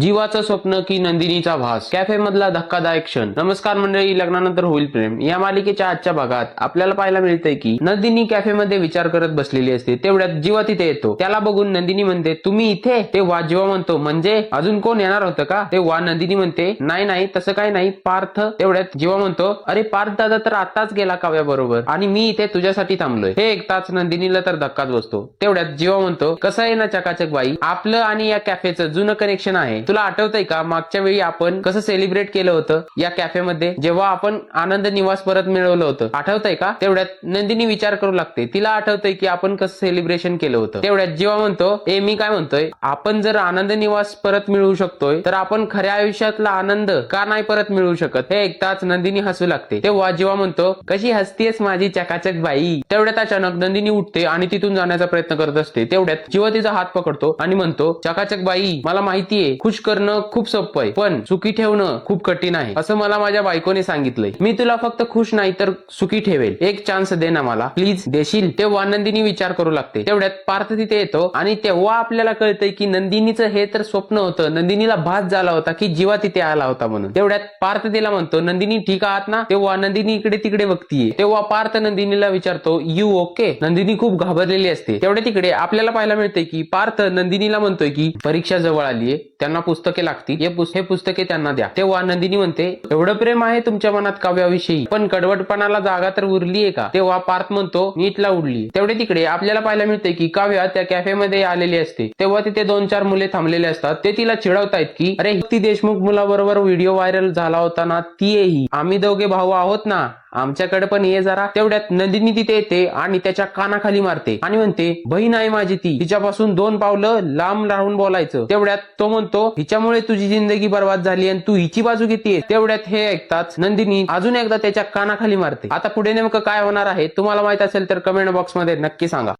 जीवाचं स्वप्न की नंदिनीचा भास. कॅफे मधला धक्कादायक क्षण. नमस्कार मंडळी लग्नानंतर होईल प्रेम. या मालिकेच्या आजच्या भागात आपल्याला पाहायला मिळतंय की नंदिनी कॅफे मध्ये विचार करत बसलेली असते. तेवढ्यात जीवा तिथे येतो. त्याला बघून नंदिनी म्हणते तुम्ही इथे? ते वा जीवा म्हणतो म्हणजे अजून कोण येणार होतं का? ते वा नंदिनी म्हणते नाही नाही तसं काय नाही पार्थ. तेवढ्यात जीवा म्हणतो अरे पार्थ दादा तर आताच गेला काव्या बरोबर आणि मी इथे तुझ्यासाठी थांबलोय. हे एकताच नंदिनीला तर धक्काच बसतो. तेवढ्यात जीवा म्हणतो कसं आहे ना चकाचक बाई? आपलं आणि या कॅफेचं जुनं कनेक्शन आहे. तुला आठवतंय का मागच्या वेळी आपण कसं सेलिब्रेट केलं होतं या कॅफेमध्ये जेव्हा आपण आनंद निवास परत मिळवलं होतं. आठवतंय का? तेवढ्यात नंदिनी विचार करू लागते. तिला आठवतंय की आपण कसं सेलिब्रेशन केलं होतं. तेवढ्यात जेव्हा म्हणतो ए मी काय म्हणतोय? आपण जर आनंद निवास परत मिळवू शकतोय तर आपण खऱ्या आयुष्यातला आनंद का नाही परत मिळवू शकत? हे ऐकताच नंदिनी हसू लागते. तेव्हा जेव्हा म्हणतो कशी हसतीयस माझी चकाचक बाई. तेवढ्यात अचानक नंदिनी उठते आणि तिथून जाण्याचा प्रयत्न करत असते. तेवढ्यात जेव्हा तिचा हात पकडतो आणि म्हणतो चकाचक बाई मला माहितीये खुश करणं खूप सोपं आहे पण सुखी ठेवणं खूप कठीण आहे असं मला माझ्या बायकोने सांगितलंय. मी तुला फक्त खुश नाही तर सुखी ठेवेल. एक चान्स दे ना मला. प्लीज देशील. तेव्हा नंदिनी विचार करू लागते. तेवढ्यात पार्थ तिथे येतो आणि तेव्हा आपल्याला कळतंय की नंदिनीचं हे तर स्वप्न होतं. नंदिनीला भास झाला होता की जीवा तिथे आला होता म्हणून. तेवढ्यात पार्थ तिला म्हणतो नंदिनी ठीक आहात ना? तेव्हा नंदिनी इकडे तिकडे बघतीये. तेव्हा पार्थ नंदिनीला विचारतो यू ओके नंदिनी खूप घाबरलेली असते. तेवढ्या तिकडे आपल्याला पाहायला मिळते की पार्थ नंदिनीला म्हणतोय की परीक्षा जवळ आलीये. त्यांना पुस्तके लागतील हे हे पुस्तके त्यांना द्या. तेव्हा नंदिनी म्हणते एवढं प्रेम आहे तुमच्या मनात काव्याविषयी पण कडवटपणाला जागा तर उरलीये का? तेव्हा पार्थ म्हणतो नीटला उडली. तेवढे तिकडे आपल्याला पाहायला मिळते की काव्या त्या कॅफेमध्ये आलेली असते. तेव्हा तिथे दोन चार मुले थांबलेले असतात. ते तिला चिडवतायत की अरे ती देशमुख मुलाबरोबर व्हिडिओ व्हायरल झाला होता ना ती आम्ही दोघे भाऊ आहोत ना. आमच्याकडे पण ये जरा. तेवढ्यात नंदिनी तिथे येते आणि त्याच्या कानाखाली मारते. आणि म्हणते बहीण आहे माझी ती. तिच्यापासून दोन पावलं लांब राहून बोलायचं. तेवढ्यात तो म्हणतो हिच्यामुळे तुझी जिंदगी बर्बाद झाली आणि तू हिची बाजू घेते तेवढ्यात हे ऐकताच नंदिनी अजून एकदा त्याच्या कानाखाली मारते. आता पुढे नेमकं काय होणार आहे तुम्हाला माहीत असेल तर कमेंट बॉक्समध्ये नक्की सांगा.